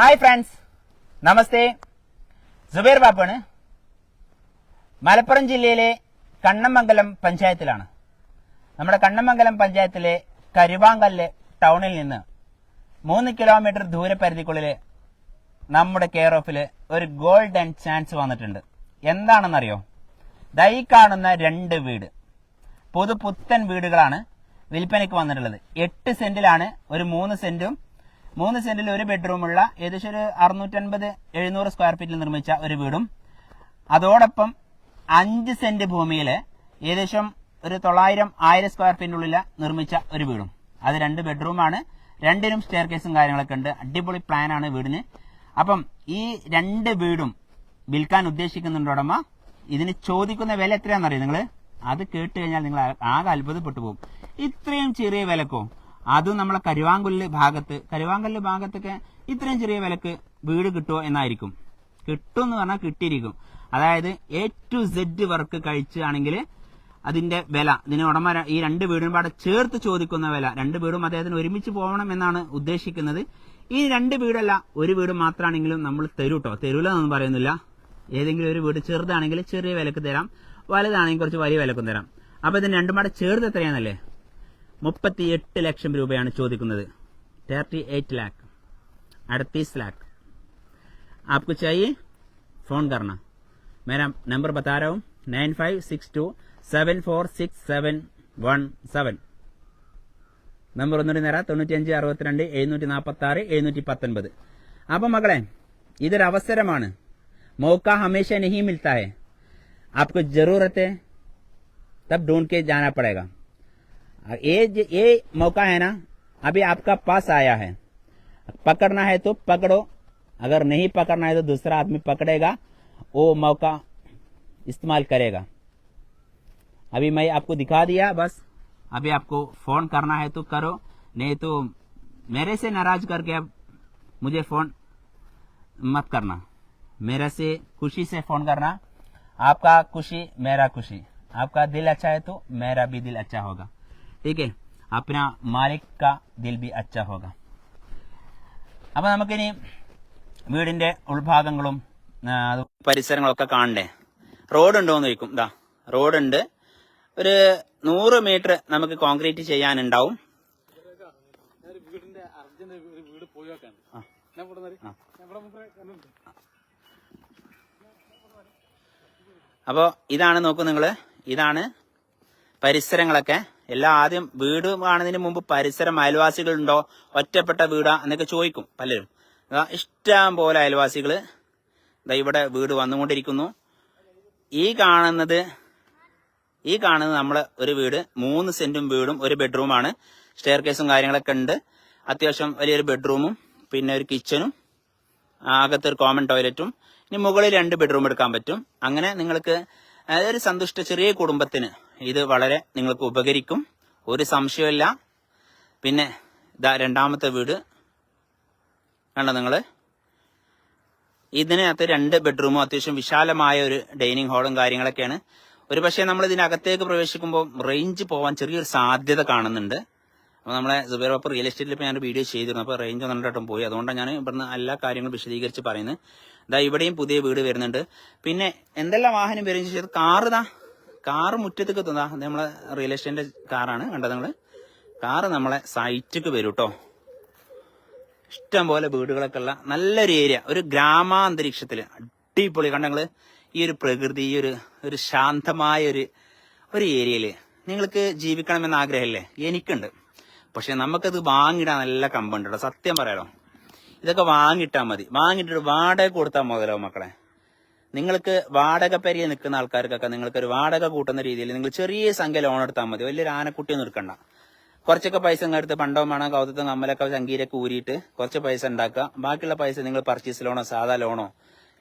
Hi friends നമസ്തേ. സുബേർ ബാപ്പാണ്. മലപ്പുറം ജില്ലയിലെ കണ്ണമംഗലം പഞ്ചായത്തിലാണ്. നമ്മുടെ കണ്ണമംഗലം പഞ്ചായത്തിലെ കരുവാങ്കല്ല് ടൗണിൽ നിന്ന് മൂന്ന് കിലോമീറ്റർ ദൂരപരിധിക്കുള്ളിൽ നമ്മുടെ കെയർ ഓഫിൽ ഒരു ഗോൾഡൻ ചാൻസ് വന്നിട്ടുണ്ട്. എന്താണെന്നറിയോ? ദൈ കാണുന്ന രണ്ട് വീട്. പുതുപുത്തൻ വീടുകളാണ് വിൽപ്പനയ്ക്ക് വന്നിട്ടുള്ളത്. എട്ട് സെന്റിലാണ് ഒരു മൂന്ന് സെന്റും മൂന്ന് സെന്റിൽ ഒരു ബെഡ്റൂമുള്ള ഏകദേശം ഒരു അറുന്നൂറ്റൻപത് എഴുന്നൂറ് സ്ക്വയർ ഫീറ്റിൽ നിർമ്മിച്ച ഒരു വീടും. അതോടൊപ്പം അഞ്ച് സെന്റ് ഭൂമിയിൽ ഏകദേശം ഒരു തൊള്ളായിരം ആയിരം സ്ക്വയർ ഫീറ്റിനുള്ളിൽ നിർമ്മിച്ച ഒരു വീടും. അത് രണ്ട് ബെഡ്റൂമാണ് രണ്ടിനും സ്റ്റെയർ കേസും കാര്യങ്ങളൊക്കെ ഉണ്ട്. അടിപൊളി പ്ലാനാണ് വീടിന്. അപ്പം ഈ രണ്ട് വീടും വിൽക്കാൻ ഉദ്ദേശിക്കുന്നുണ്ട് ഉടമ. ഇതിന് ചോദിക്കുന്ന വില എത്രയാണെന്നറിയോ നിങ്ങൾ അത് കേട്ട് കഴിഞ്ഞാൽ നിങ്ങൾ ആകെ അത്ഭുതപ്പെട്ടു പോകും. ഇത്രയും ചെറിയ വിലക്കോ? അതും നമ്മളെ കരുവാങ്കുല്ല് ഭാഗത്ത് കരുവാങ്കല്ല് ഭാഗത്തൊക്കെ ഇത്രയും ചെറിയ വിലക്ക് വീട് കിട്ടുമോ എന്നായിരിക്കും. കിട്ടും എന്ന് പറഞ്ഞാൽ കിട്ടിയിരിക്കും. അതായത് എ ടു സെഡ് വർക്ക് കഴിച്ചാണെങ്കിൽ അതിന്റെ വില ഇതിന് ഉടമ ഈ രണ്ട് വീടും പാടെ ചേർത്ത് ചോദിക്കുന്ന വില രണ്ട് വീടും അദ്ദേഹത്തിന് ഒരുമിച്ച് പോകണം എന്നാണ് ഉദ്ദേശിക്കുന്നത്. ഈ രണ്ട് വീടല്ല ഒരു വീട് മാത്രമാണെങ്കിലും നമ്മൾ തരൂ കേട്ടോ തരൂലെന്നൊന്നും പറയുന്നില്ല. ഏതെങ്കിലും ഒരു വീട് ചെറുതാണെങ്കിൽ ചെറിയ വിലക്ക് തരാം വലുതാണെങ്കിൽ കുറച്ച് വലിയ വിലക്കും തരാം. അപ്പൊ ഇതിന് രണ്ടും പാടെ ചേർത്ത് എത്രയാണല്ലേ മുപ്പത്തി എട്ട് ലക്ഷം രൂപയാണ് ചോദിക്കുന്നത് തേർട്ടി എയ്റ്റ് ലാക്ക് अड़तीस लाख आपको चाहिए फोन करना मेरा नंबर बता रहा हूँ nine five six two seven four six seven one seven number ഒന്നുകൂടി നേരം തൊണ്ണൂറ്റിയഞ്ച് അറുപത്തിരണ്ട് എഴുന്നൂറ്റി നാൽപ്പത്തി ആറ് എഴുന്നൂറ്റി പത്തൊൻപത് അപ്പൊ മകളെ ഇതൊരു അവസരമാണ് मौका हमेशा नहीं मिलता है आपको जरूरत है तब ढूंढ के जाना पड़ेगा ये ये मौका है ना, अभी आपका पास आया है। पकड़ना है तो पकड़ो, अगर नहीं पकड़ना है तो दूसरा आदमी पकड़ेगा, वो मौका इस्तेमाल करेगा। अभी मैं आपको दिखा दिया, बस। अभी आपको फ़ोन करना है तो करो, नहीं तो मेरे से नाराज़ करके अब मुझे फ़ोन मत करना। मेरे से खुशी से फ़ोन करना। आपका खुशी, मेरा खुशी। आपका दिल अच्छा है तो मेरा भी दिल अच्छा होगा। ठीक है अपना मालिक का दिल भी अच्छा होगा അപ്പൊ നമുക്കിനി വീടിന്റെ ഉൾഭാഗങ്ങളും ആ, അത് പരിസരങ്ങളൊക്കെ കാണണ്ടേ റോഡുണ്ടോ എന്ന് ചോദിക്കും ഇതാ റോഡുണ്ട് ഒരു നൂറ് മീറ്റർ നമുക്ക് കോൺക്രീറ്റ് ചെയ്യാനുണ്ടാവും വീടിന്റെ അർജന്റ് ഒരു വീട് പോയി വെക്കാണ് ആ. ഞാൻ ഇവിടെ നിന്ന് ആ. ഞാൻ ഇവിടെ മുമ്പേ കണ്ടിട്ടുണ്ട്. അപ്പോൾ ഇതാണ് നോക്കൂ നിങ്ങൾ ഇതാണ് പരിസരങ്ങളൊക്കെ എല്ലാം ആദ്യം വീട് കാണുന്നതിന് മുമ്പ് പരിസരം അയൽവാസികളുണ്ടോ? ഒറ്റപ്പെട്ട വീടാ എന്നൊക്കെ ചോദിക്കും പലരും. ഇഷ്ടം പോലെ അയൽവാസികൾ ഇവിടെ വീട് വന്നുകൊണ്ടിരിക്കുന്നു. ഈ കാണുന്നത് ഈ കാണുന്നത് നമ്മളെ ഒരു വീട് മൂന്ന് സെന്റും വീടും ഒരു ബെഡ്റൂമാണ്. സ്റ്റെയർ കേസും കാര്യങ്ങളൊക്കെ ഉണ്ട്. അത്യാവശ്യം വലിയൊരു ബെഡ്റൂമും പിന്നെ ഒരു കിച്ചണും അകത്ത് ഒരു കോമൺ ടോയ്ലറ്റും ഇനി മുകളിൽ രണ്ട് ബെഡ്റൂം എടുക്കാൻ പറ്റും. അങ്ങനെ നിങ്ങൾക്ക് ഒരു സന്തുഷ്ട ചെറിയ കുടുംബത്തിന് ഇത് വളരെ നിങ്ങൾക്ക് ഉപകരിക്കും. ഒരു സംശയമില്ല പിന്നെ ഇതാ രണ്ടാമത്തെ വീട്. കണ്ടോ നിങ്ങൾ ഇതിനകത്ത് രണ്ട് ബെഡ്റൂമും അത്യാവശ്യം വിശാലമായ ഒരു ഡൈനിങ് ഹാളും കാര്യങ്ങളൊക്കെയാണ്. ഒരു പക്ഷേ നമ്മൾ ഇതിനകത്തേക്ക് പ്രവേശിക്കുമ്പോൾ റേഞ്ച് പോകാൻ ചെറിയൊരു സാധ്യത കാണുന്നുണ്ട്. അപ്പോൾ നമ്മളെ സുബൈർ ബാപ്പ റിയൽ എസ്റ്റേറ്റിൽ ഇപ്പോൾ ഞാൻ വീഡിയോ ചെയ്തിരുന്നു. അപ്പോൾ റേഞ്ച് ഒന്നിട്ടും പോയി. അതുകൊണ്ടാണ് ഞാൻ ഇവിടുന്ന് എല്ലാ കാര്യങ്ങളും വിശദീകരിച്ച് പറയുന്നത്. ഇതാ ഇവിടെയും പുതിയ വീട് വരുന്നുണ്ട്. പിന്നെ എന്തെല്ലാം വാഹനം വരുന്നത്? കാറ് ഇതാ. കാറ് മുറ്റത്തേക്ക് എത്തുന്നതാ നമ്മളെ റിയൽ എസ്റ്റേറ്റിന്റെ കാറാണ്. കണ്ടത് നിങ്ങൾ കാറ് നമ്മളെ സൈറ്റിക്ക് വരും കേട്ടോ ഇഷ്ടം പോലെ വീടുകളൊക്കെ ഉള്ള നല്ലൊരു ഏരിയ ഒരു ഗ്രാമാന്തരീക്ഷത്തിൽ അടിപൊളി. കണ്ടങ്ങൾ ഈ ഒരു പ്രകൃതി ഈ ഒരു ഒരു ശാന്തമായ ഒരു ഒരു ഏരിയയിൽ നിങ്ങൾക്ക് ജീവിക്കണമെന്ന് ആഗ്രഹമില്ലേ? എനിക്കുണ്ട്. പക്ഷെ നമുക്കത് വാങ്ങിടാൻ നല്ല കമ്പുണ്ട് സത്യം പറയാലോ. ഇതൊക്കെ വാങ്ങിയിട്ടാൽ മതി. വാങ്ങിയിട്ടൊരു വാടക കൊടുത്താൽ മുതലോ മക്കളെ. നിങ്ങൾക്ക് വാടക പെരിയ നിൽക്കുന്ന ആൾക്കാർക്കൊക്കെ നിങ്ങൾക്ക് ഒരു വാടക കൂട്ടുന്ന രീതിയിൽ നിങ്ങൾ ചെറിയ സംഖ്യ ലോൺ എടുത്താൽ മതി. വലിയൊരു ആനക്കുട്ടിയൊന്നും എടുക്കണ്ട. കുറച്ചൊക്കെ പൈസ എടുത്ത് പണ്ടോ വേണം കൗതത്തും കമ്മലൊക്കെ ചങ്കീരൊക്കെ ഊരിയിട്ട് കുറച്ച് പൈസ ഉണ്ടാക്കുക. ബാക്കിയുള്ള പൈസ നിങ്ങൾ പർച്ചേസ് ലോണോ സാധാ ലോണോ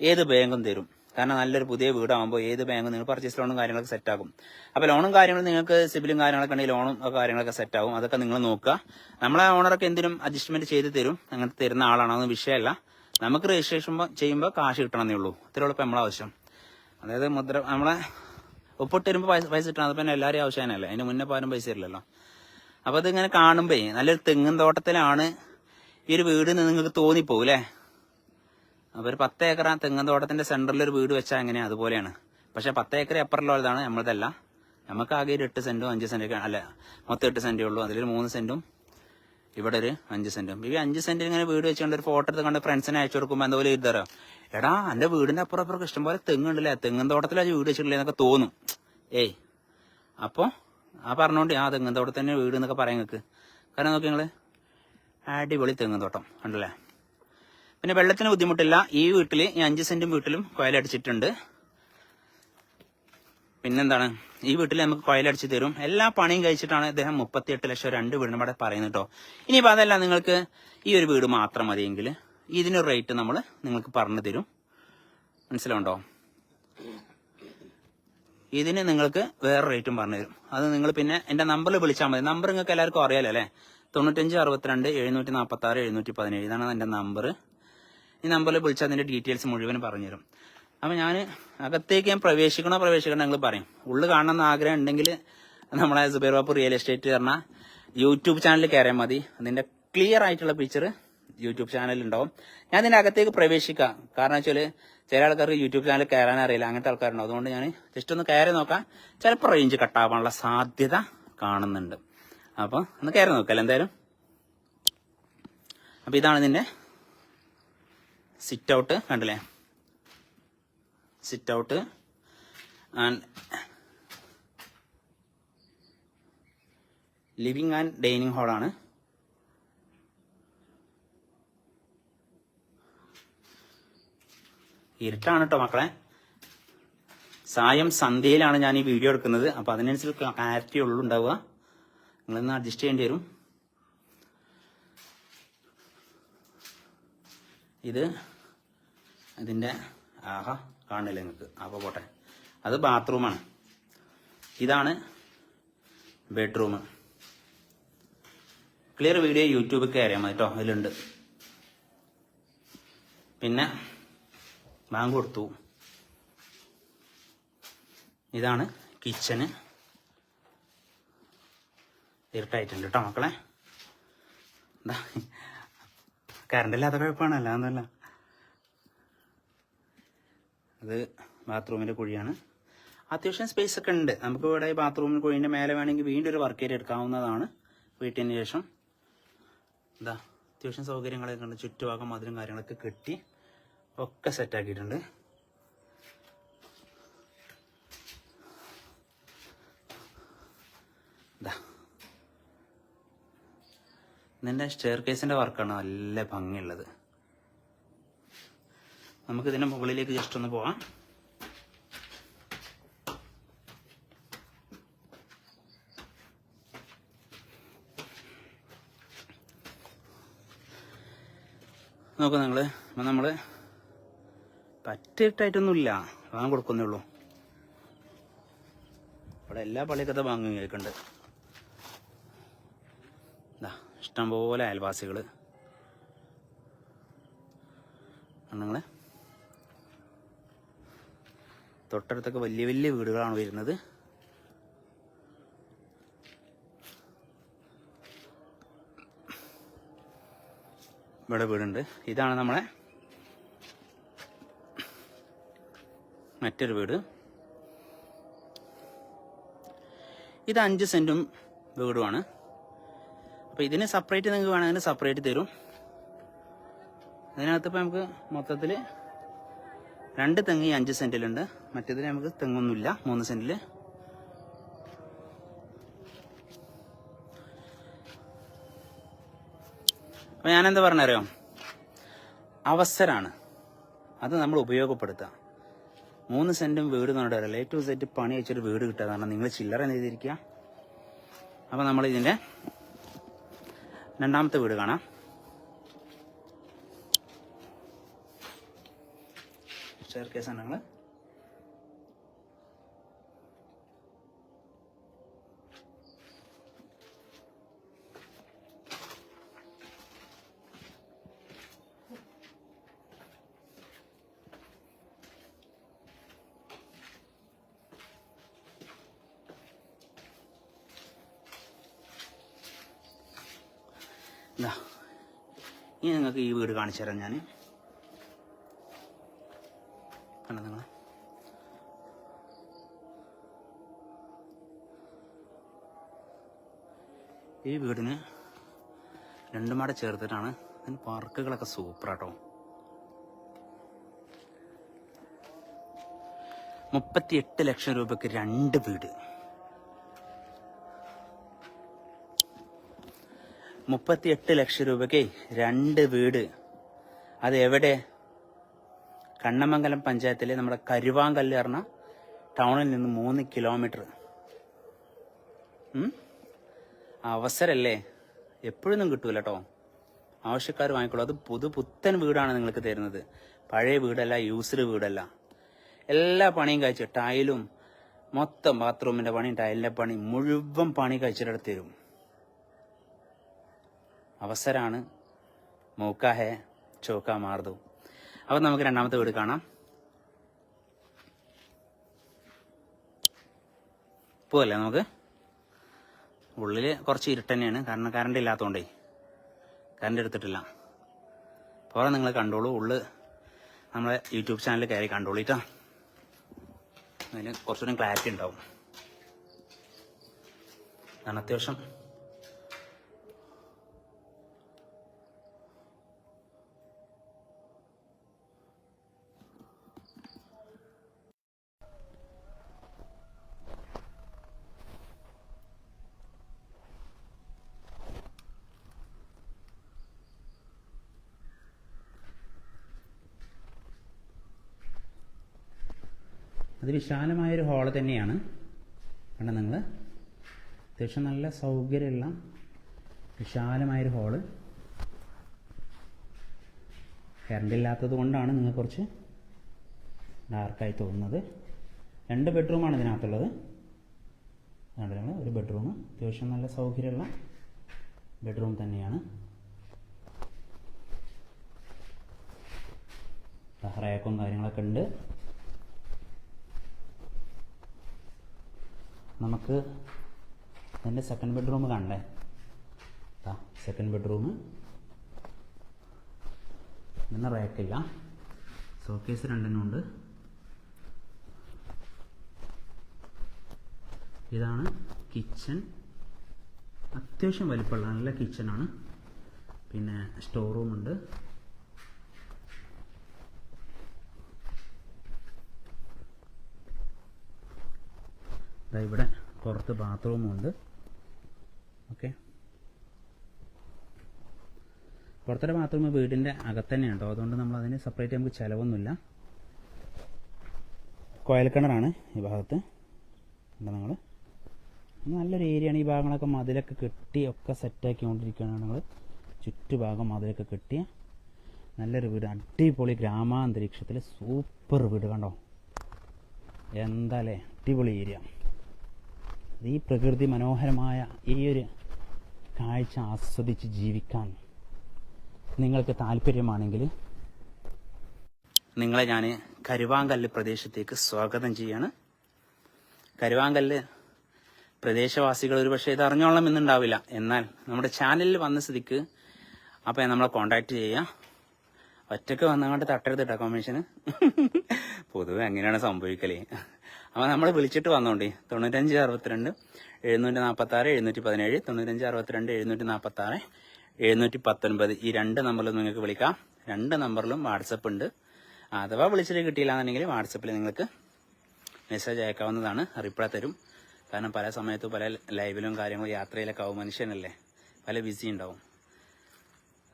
ഏത് ബാങ്കും തരും. കാരണം നല്ലൊരു പുതിയ വീടാകുമ്പോൾ ഏത് ബാങ്കും നിങ്ങൾ പർച്ചേസ് ലോണും കാര്യങ്ങളൊക്കെ സെറ്റ് ആകും അപ്പോൾ ലോണും കാര്യങ്ങളും നിങ്ങൾക്ക് സിബിലും കാര്യങ്ങളൊക്കെ ഉണ്ടെങ്കിൽ ലോണും കാര്യങ്ങളൊക്കെ സെറ്റ് ആകും അതൊക്കെ നിങ്ങൾ നോക്കുക. നമ്മളെ ഓണറൊക്കെ എന്തിനും അഡ്ജസ്റ്റ്മെന്റ് ചെയ്ത് തരും. അങ്ങനെ തരുന്ന ആളാണ് അതൊന്നും വിഷയമല്ല. നമുക്ക് രജിസ്ട്രേഷൻ ചെയ്യുമ്പോൾ കാശ് കിട്ടണമെന്നേ ഉള്ളൂ. ഇത്രയുള്ള ഇപ്പം നമ്മളെ ആവശ്യം. അതായത് മുദ്ര നമ്മളെ ഒപ്പിട്ട് വരുമ്പോൾ പൈസ പൈസ കിട്ടണം. അതിപ്പോൾ എല്ലാവരും ആവശ്യമല്ലേ അതിന് മുന്നേ പോകാനും പൈസ ഇല്ലല്ലോ. അപ്പോൾ അതിങ്ങനെ കാണുമ്പോൾ നല്ലൊരു തെങ്ങും തോട്ടത്തിലാണ് ഈ ഒരു വീട് നിങ്ങൾക്ക് തോന്നിപ്പോകും അല്ലേ? അപ്പോൾ ഒരു പത്ത് ഏക്കർ ആ തെങ്ങന്തോട്ടത്തിന്റെ സെന്ററിൽ ഒരു വീട് വെച്ചാൽ എങ്ങനെയാണ് അതുപോലെയാണ്. പക്ഷേ പത്ത് ഏക്കർ എപ്പറിലുള്ളതാണ് നമ്മളതല്ല. നമുക്ക് ആകെ ഒരു എട്ട് സെന്റും അഞ്ച് സെന്റൊക്കെ അല്ല മൊത്തം എട്ട് സെന്റേ ഉള്ളൂ. അതിലൊരു മൂന്ന് സെന്റും ഇവിടെ ഒരു അഞ്ച് സെന്റും. ഈ അഞ്ച് സെന്റ് ഇങ്ങനെ വീട് വെച്ചുകൊണ്ട് ഒരു ഫോട്ടോ എടുത്ത് കണ്ട് ഫ്രണ്ട്സിനെ അയച്ചു കൊടുക്കുമ്പോൾ എന്താ പോലെ എഴുതാറോ എടാ എന്റെ വീടിന്റെ അപ്പുറം അപ്പുറം ഇഷ്ടംപോലെ തെങ്ങുണ്ടല്ലേ? തെങ്ങും തോട്ടത്തിലാ വീട് വെച്ചിട്ടില്ലേ എന്നൊക്കെ തോന്നും. ഏയ്. അപ്പോ ആ പറഞ്ഞോണ്ട് ആ തെങ്ങും തോട്ടത്തിൽ തന്നെ വീട് എന്നൊക്കെ പറയാൻ നിൽക്ക് കാരണം നോക്കി നിങ്ങൾ. അടിപൊളി തെങ്ങും തോട്ടം. ഉണ്ടല്ലേ പിന്നെ വെള്ളത്തിന് ബുദ്ധിമുട്ടില്ല. ഈ വീട്ടിൽ ഈ അഞ്ച് സെന്റും വീട്ടിലും കൊയലടിച്ചിട്ടുണ്ട്. പിന്നെന്താണ്? ഈ വീട്ടിൽ നമുക്ക് കൊയലടിച്ച് തരും. എല്ലാ പണിയും കഴിച്ചിട്ടാണ് ഇദ്ദേഹം മുപ്പത്തിയെട്ട് ലക്ഷം രണ്ട് വീടിനും ഇവിടെ പറയുന്നത് കേട്ടോ ഇനിയിപ്പോൾ അതല്ല നിങ്ങൾക്ക് ഈ ഒരു വീട് മാത്രം മതിയെങ്കിൽ ഇതിനൊരു റേറ്റ് നമ്മൾ നിങ്ങൾക്ക് പറഞ്ഞു തരും. മനസ്സിലുണ്ടോ ഇതിന് നിങ്ങൾക്ക് വേറെ റേറ്റും പറഞ്ഞു തരും. അത് നിങ്ങൾ പിന്നെ എന്റെ നമ്പറിൽ വിളിച്ചാൽ മതി. നമ്പർ നിങ്ങൾക്ക് എല്ലാവർക്കും അറിയാലോ അല്ലേ? തൊണ്ണൂറ്റഞ്ച് അറുപത്തിരണ്ട് എഴുന്നൂറ്റി നാൽപ്പത്തി ആറ് എഴുന്നൂറ്റി പതിനേഴ്. ഇതാണ് എന്റെ നമ്പർ ഈ നമ്പറിൽ വിളിച്ചാൽ അതിന്റെ ഡീറ്റെയിൽസ് മുഴുവൻ പറഞ്ഞുതരും അപ്പൊ ഞാൻ അകത്തേക്ക് ഞാൻ പ്രവേശിക്കണോ പ്രവേശിക്കണോ നിങ്ങൾ പറയും. ഉള്ളു കാണണമെന്ന് ആഗ്രഹം ഉണ്ടെങ്കിൽ നമ്മളെ സുബൈർ ബാപ്പു റിയൽ എസ്റ്റേറ്റ് പറഞ്ഞ യൂട്യൂബ് ചാനലിൽ കയറിയാൽ മതി. അതിന്റെ ക്ലിയർ ആയിട്ടുള്ള പിക്ചർ യൂട്യൂബ് ചാനലിൽ ഉണ്ടാവും. ഞാൻ ഇതിന്റെ അകത്തേക്ക് പ്രവേശിക്കാം. കാരണം വെച്ചാൽ ചില ആൾക്കാർക്ക് യൂട്യൂബ് ചാനൽ കയറാൻ അറിയില്ല. അങ്ങനത്തെ ആൾക്കാരുണ്ടോ. അതുകൊണ്ട് ഞാൻ ജസ്റ്റ് ഒന്ന് കയറി നോക്കാം. ചിലപ്പോൾ റേഞ്ച് കട്ടാവാനുള്ള സാധ്യത കാണുന്നുണ്ട്. അപ്പോൾ ഒന്ന് കയറി നോക്കാം എന്തായാലും? അപ്പോൾ ഇതാണ് ഇതിന്റെ സിറ്റ് ഔട്ട് കണ്ടില്ലേ? Sit out and living and dining ഹാളാണ് ഇരുട്ടാണ് കേട്ടോ മക്കളെ. സായം സന്ധ്യയിലാണ് ഞാൻ ഈ വീഡിയോ എടുക്കുന്നത്. അപ്പൊ അതിനനുസരിച്ച് ക്ലാരിറ്റി ഉള്ളു ഉണ്ടാവുക. നിങ്ങളൊന്ന് അഡ്ജസ്റ്റ് ചെയ്യേണ്ടി വരും. ഇത് ഇതിന്റെ ആഹാ കാണില്ല നിങ്ങൾക്ക്? അപ്പൊ പോട്ടെ. അത് ബാത്റൂമാണ് ഇതാണ് ബെഡ്റൂം ക്ലിയർ വീഡിയോ യൂട്യൂബിൽ കയറിയാൽ മതി കേട്ടോ അതിലുണ്ട്. പിന്നെ ബാങ്ക് കൊടുത്തു. ഇതാണ് കിച്ചന് ഇരുട്ടായിട്ടുണ്ട് കേട്ടോ മക്കളെ. കറണ്ടില്ലാത്ത കുഴപ്പമാണ് അല്ലാന്നല്ല അത് ബാത്റൂമിന്റെ കുഴിയാണ്. അത്യാവശ്യം സ്പേസ് ഒക്കെ ഉണ്ട്. നമുക്ക് ഇവിടെ ഈ ബാത്റൂമിൽ കുഴിന്റെ മേലെ വേണമെങ്കിൽ വീണ്ടും ഒരു വർക്ക് ഏരിയ എടുക്കാവുന്നതാണ് വീട്ടിന് ശേഷം. എന്താ അത്യാവശ്യം സൗകര്യങ്ങളൊക്കെ ഉണ്ട്. ചുറ്റുഭാഗം മധുരം കാര്യങ്ങളൊക്കെ കെട്ടി ഒക്കെ സെറ്റാക്കിയിട്ടുണ്ട്. ഇതിന്റെ സ്റ്റെയർ കേസിന്റെ വർക്കാണ് നല്ല ഭംഗിയുള്ളത്. നമുക്ക് ഇതിന്റെ മുകളിലേക്ക് ജസ്റ്റ് ഒന്ന് പോവാം. നോക്ക നിങ്ങൾ അപ്പൊ നമ്മൾ പറ്റിയിട്ടായിട്ടൊന്നുമില്ല. വാങ്ങാൻ കൊടുക്കുന്നേ ഉള്ളൂ. ഇവിടെ എല്ലാ പള്ളിക്കത്തെ വാങ്ങും കേൾക്കുന്നുണ്ട് ഇതാ ഇഷ്ടംപോലെ അയൽവാസികൾ. നിങ്ങളെ? തൊട്ടടുത്തൊക്കെ വലിയ വലിയ വീടുകളാണ് വരുന്നത്. ഇവിടെ വീടുണ്ട്. ഇതാണ് നമ്മളെ മറ്റൊരു വീട്. ഇത് അഞ്ച് സെന്റും വീടുമാണ്. അപ്പൊ ഇതിന് സെപ്പറേറ്റ് നിങ്ങൾക്ക് വേണമെങ്കിൽ സെപ്പറേറ്റ് തരും. അതിനകത്ത് ഇപ്പൊ നമുക്ക് മൊത്തത്തിൽ രണ്ട് തെങ്ങ് ഈ അഞ്ച് സെന്റിലുണ്ട്. മറ്റേതിൽ നമുക്ക് തെങ്ങൊന്നുമില്ല. മൂന്ന് സെന്റിൽ. അപ്പൊ ഞാനെന്താ പറഞ്ഞറിയോ? അവസരമാണ് അത് നമ്മൾ ഉപയോഗപ്പെടുത്തുക. മൂന്ന് സെന്റും വീട് എന്ന് പറഞ്ഞിട്ട് എ ടു സെറ്റ് പണി വെച്ചൊരു വീട് കിട്ടുക. കാരണം നിങ്ങൾ ചില്ലറ നെയ്തിരിക്കുക അപ്പൊ നമ്മൾ ഇതിന്റെ രണ്ടാമത്തെ വീട് കാണാം. സ്റ്റെയർ സാധനങ്ങൾ ഇനി നിങ്ങൾക്ക് ഈ വീട് കാണിച്ചു തരാം ഞാൻ ഈ വീടിന് രണ്ടും മാട ചേർത്തിട്ടാണ് അതിന് പാർക്കുകളൊക്കെ സൂപ്പറാട്ടോ മുപ്പത്തിയെട്ട് ലക്ഷം രൂപയ്ക്ക് രണ്ട് വീട്. മുപ്പത്തിയെട്ട് ലക്ഷം രൂപയ്ക്ക് രണ്ട് വീട്. അത് എവിടെ? കണ്ണമംഗലം പഞ്ചായത്തിലെ നമ്മുടെ കരുവാങ്കല്ല് പറഞ്ഞ ടൗണിൽ നിന്ന് മൂന്ന് കിലോമീറ്റർ അവസരല്ലേ? എപ്പോഴൊന്നും കിട്ടൂല കേട്ടോ ആവശ്യക്കാർ വാങ്ങിക്കോളൂ. അത് പുതു പുത്തൻ വീടാണ് നിങ്ങൾക്ക് തരുന്നത്. പഴയ വീടല്ല യൂസ്ഡ് വീടല്ല. എല്ലാ പണിയും കഴിച്ച് ടൈലും മൊത്തം ബാത്റൂമിന്റെ പണി ടൈലിന്റെ പണി മുഴുവൻ പണി കഴിച്ചിട്ട് തരും. അവസരാണ് മൂക്ക ഹേ ചോക്ക മാർദു. അപ്പൊ നമുക്ക് രണ്ടാമത്തെ വീട് കാണാം. പോവല്ലേ നമുക്ക്? ഉള്ളിൽ കുറച്ച് ഇരുട്ട് തന്നെയാണ്. കാരണം കറണ്ട് ഇല്ലാത്തതുകൊണ്ടേ കറണ്ട് എടുത്തിട്ടില്ല. പോരാ നിങ്ങൾ കണ്ടോളൂ. ഉള്ളു നമ്മളെ യൂട്യൂബ് ചാനൽ കയറി കണ്ടോളിട്ടാ അതിന് കുറച്ചുകൂടി ക്ലാരിറ്റി ഉണ്ടാവും. കാരണം അത്യാവശ്യം. അത് വിശാലമായൊരു ഹാൾ തന്നെയാണ്. കണ്ട നിങ്ങൾ അത്യാവശ്യം നല്ല സൗകര്യമുള്ള വിശാലമായൊരു ഹാൾ കറണ്ട് ഇല്ലാത്തത് കൊണ്ടാണ് നിങ്ങൾ കുറച്ച് ഡാർക്കായി തോന്നുന്നത്. രണ്ട് ബെഡ്റൂമാണ് ഇതിനകത്തുള്ളത്. അതുകൊണ്ട് ഒരു ബെഡ്റൂം അത്യാവശ്യം നല്ല സൗകര്യമുള്ള ബെഡ്റൂം തന്നെയാണ്. റാക്കും കാര്യങ്ങളൊക്കെ ഉണ്ട്. നമുക്ക് എന്റെ സെക്കൻഡ് ബെഡ്റൂം കാണണ്ടേ സെക്കൻഡ് ബെഡ്റൂം ഇന്ന് റാക്കില്ല സോക്കേസ് രണ്ടെണ്ണം ഉണ്ട്. ഇതാണ് കിച്ചൺ അത്യാവശ്യം വലിപ്പമുള്ള നല്ല കിച്ചണാണ് പിന്നെ സ്റ്റോർ റൂമുണ്ട് ദാ ഇവിടെ പുറത്ത് ബാത്റൂമും ഉണ്ട്. ഓക്കെ പുറത്തൊരു ബാത്റൂം വീടിന്റെ അകത്ത് തന്നെ ഉണ്ടോ അതുകൊണ്ട് നമ്മൾ അതിന് സെപ്പറേറ്റ് നമുക്ക് ചിലവൊന്നുമില്ല. കോയൽക്കിണറാണ് ഈ ഭാഗത്ത്. എന്താ നിങ്ങൾ നല്ലൊരു ഏരിയയാണ് ഈ ഭാഗങ്ങളൊക്കെ മതിലൊക്കെ കെട്ടി ഒക്കെ സെറ്റാക്കിക്കൊണ്ടിരിക്കുകയാണ് നിങ്ങൾ ചുറ്റുഭാഗം മതിലൊക്കെ കെട്ടിയ നല്ലൊരു വീട്. അടിപൊളി ഗ്രാമാന്തരീക്ഷത്തിൽ സൂപ്പർ വീട് കണ്ടോ? എന്താല്ലേ? അടിപൊളി ഏരിയ ഈ പ്രകൃതി മനോഹരമായ ഈ ഒരു കാഴ്ച ആസ്വദിച്ച് ജീവിക്കാൻ നിങ്ങൾക്ക് താല്പര്യമാണെങ്കിൽ നിങ്ങളെ ഞാൻ കരുവാങ്കല്ല് പ്രദേശത്തേക്ക് സ്വാഗതം ചെയ്യാണ്. കരുവാങ്കല്ല് പ്രദേശവാസികൾ ഒരു പക്ഷേ ഇത് അറിഞ്ഞോളണം എന്നുണ്ടാവില്ല. എന്നാൽ നമ്മുടെ ചാനലിൽ വന്ന സ്ഥിതിക്ക് അപ്പം നമ്മളെ കോണ്ടാക്ട് ചെയ്യുക ഒറ്റയ്ക്ക് വന്നങ്ങോട്ട് തട്ടരുത് കേട്ടോ കമ്മീഷന് പൊതുവെ അങ്ങനെയാണ് സംഭവിക്കലേ. അപ്പൊ നമ്മൾ വിളിച്ചിട്ട് വന്നോണ്ടേ. തൊണ്ണൂറ്റഞ്ച് അറുപത്തിരണ്ട് എഴുന്നൂറ്റി നാൽപ്പത്തി ആറ് എഴുന്നൂറ്റി പതിനേഴ് തൊണ്ണൂറ്റഞ്ച് അറുപത്തിരണ്ട് എഴുന്നൂറ്റി നാൽപ്പത്തി ആറ് എഴുന്നൂറ്റി പത്തൊൻപത് ഈ രണ്ട് നമ്പറിലും നിങ്ങൾക്ക് വിളിക്കാം. രണ്ട് നമ്പറിലും വാട്സപ്പ് ഉണ്ട്. അഥവാ വിളിച്ചിട്ട് കിട്ടിയില്ല എന്നുണ്ടെങ്കിൽ വാട്സപ്പിൽ നിങ്ങൾക്ക് മെസ്സേജ് അയക്കാവുന്നതാണ്. റിപ്ലൈ തരും. കാരണം പല സമയത്തും പല ലൈവിലും കാര്യങ്ങളും യാത്രയിലൊക്കെ ആവും. മനുഷ്യനല്ലേ? പല ബിസി ഉണ്ടാവും.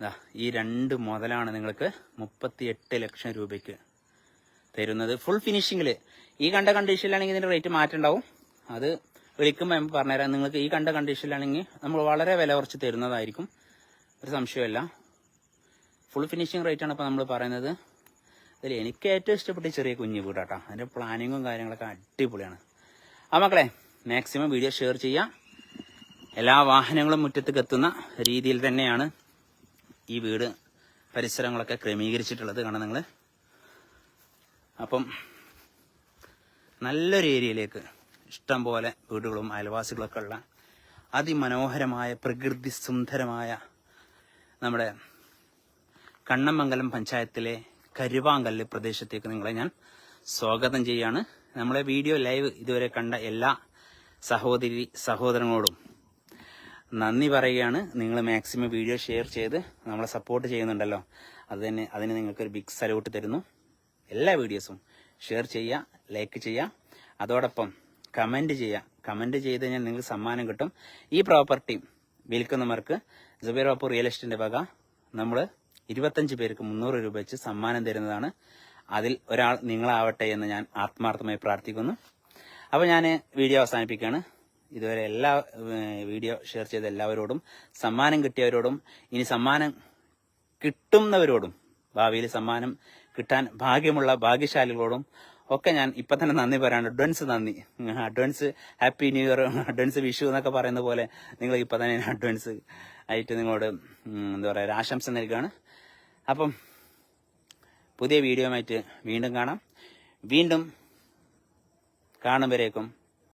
ദാ ഈ രണ്ട് മുതലാണ് നിങ്ങൾക്ക് മുപ്പത്തിയെട്ട് ലക്ഷം രൂപയ്ക്ക് തരുന്നത്. ഫുൾ ഫിനിഷിങ്ങിൽ ഈ കണ്ട കണ്ടീഷനിലാണെങ്കിൽ ഇതിന്റെ റേറ്റ് മാറ്റുണ്ടാവും. അത് വിളിക്കുമ്പോൾ ഞാൻ പറഞ്ഞുതരാം. നിങ്ങൾക്ക് ഈ കണ്ട കണ്ടീഷനിലാണെങ്കിൽ നമ്മൾ വളരെ വില കുറച്ച് തരുന്നതായിരിക്കും. ഒരു സംശയമല്ല ഫുൾ ഫിനിഷിംഗ് റേറ്റ് ആണ് ഇപ്പോൾ നമ്മൾ പറയുന്നത്. അതിൽ എനിക്ക് ഏറ്റവും ഇഷ്ടപ്പെട്ട ചെറിയ കുഞ്ഞു വീടാട്ടോ. അതിന്റെ പ്ലാനിങ്ങും കാര്യങ്ങളൊക്കെ അടിപൊളിയാണ്. ആ മക്കളെ മാക്സിമം വീഡിയോ ഷെയർ ചെയ്യാം എല്ലാ വാഹനങ്ങളും മുറ്റത്തേക്ക് എത്തുന്ന രീതിയിൽ തന്നെയാണ് ഈ വീട് പരിസരങ്ങളൊക്കെ ക്രമീകരിച്ചിട്ടുള്ളത്. കാണാം നിങ്ങൾ അപ്പം നല്ലൊരു ഏരിയയിലേക്ക് ഇഷ്ടം പോലെ വീടുകളും അയൽവാസികളൊക്കെ ഉള്ള അതിമനോഹരമായ പ്രകൃതി സുന്ദരമായ നമ്മുടെ കണ്ണമംഗലം പഞ്ചായത്തിലെ കരുവാങ്കല്ല് പ്രദേശത്തേക്ക് നിങ്ങളെ ഞാൻ സ്വാഗതം ചെയ്യാണ്. നമ്മളെ വീഡിയോ ലൈവ് ഇതുവരെ കണ്ട എല്ലാ സഹോദരി സഹോദരങ്ങളോടും നന്ദി പറയുകയാണ്. നിങ്ങൾ മാക്സിമം വീഡിയോ ഷെയർ ചെയ്ത് നമ്മളെ സപ്പോർട്ട് ചെയ്യുന്നുണ്ടല്ലോ. അത് തന്നെ അതിന് നിങ്ങൾക്കൊരു ബിഗ് സല്യൂട്ട് തരുന്നു. എല്ലാ വീഡിയോസും ഷെയർ ചെയ്യുക ലൈക്ക് ചെയ്യുക. അതോടൊപ്പം കമന്റ് ചെയ്യുക. കമന്റ് ചെയ്ത് കഴിഞ്ഞാൽ നിങ്ങൾക്ക് സമ്മാനം കിട്ടും. ഈ പ്രോപ്പർട്ടി വിൽക്കുന്നവർക്ക് ജുബൈർ ബാപ്പു റിയൽ എസ്റ്റേറ്റിന്റെ വക നമ്മൾ ഇരുപത്തഞ്ച് പേർക്ക് മുന്നൂറ് രൂപ വെച്ച് സമ്മാനം തരുന്നതാണ്. അതിൽ ഒരാൾ നിങ്ങളാവട്ടെ എന്ന് ഞാൻ ആത്മാർത്ഥമായി പ്രാർത്ഥിക്കുന്നു. അപ്പോൾ ഞാൻ വീഡിയോ അവസാനിപ്പിക്കുകയാണ്. ഇതുവരെ എല്ലാ വീഡിയോ ഷെയർ ചെയ്ത എല്ലാവരോടും സമ്മാനം കിട്ടിയവരോടും ഇനി സമ്മാനം കിട്ടുന്നവരോടും ഭാവിയിൽ സമ്മാനം കിട്ടാൻ ഭാഗ്യമുള്ള ഭാഗ്യശാലികളോടും ഒക്കെ ഞാൻ ഇപ്പൊ തന്നെ നന്ദി പറയാണ്. അഡ്വൻസ് നന്ദി. Advance happy new year advance Vishu എന്നൊക്കെ പറയുന്ന പോലെ നിങ്ങൾ ഇപ്പൊ തന്നെ അഡ്വൻസ് ആയിട്ട് നിങ്ങളോട് എന്താ പറയുക ആശംസ നൽകുകയാണ് അപ്പം പുതിയ വീഡിയോ ആയിട്ട് വീണ്ടും കാണാം. വീണ്ടും കാണുമ്പോഴേക്കും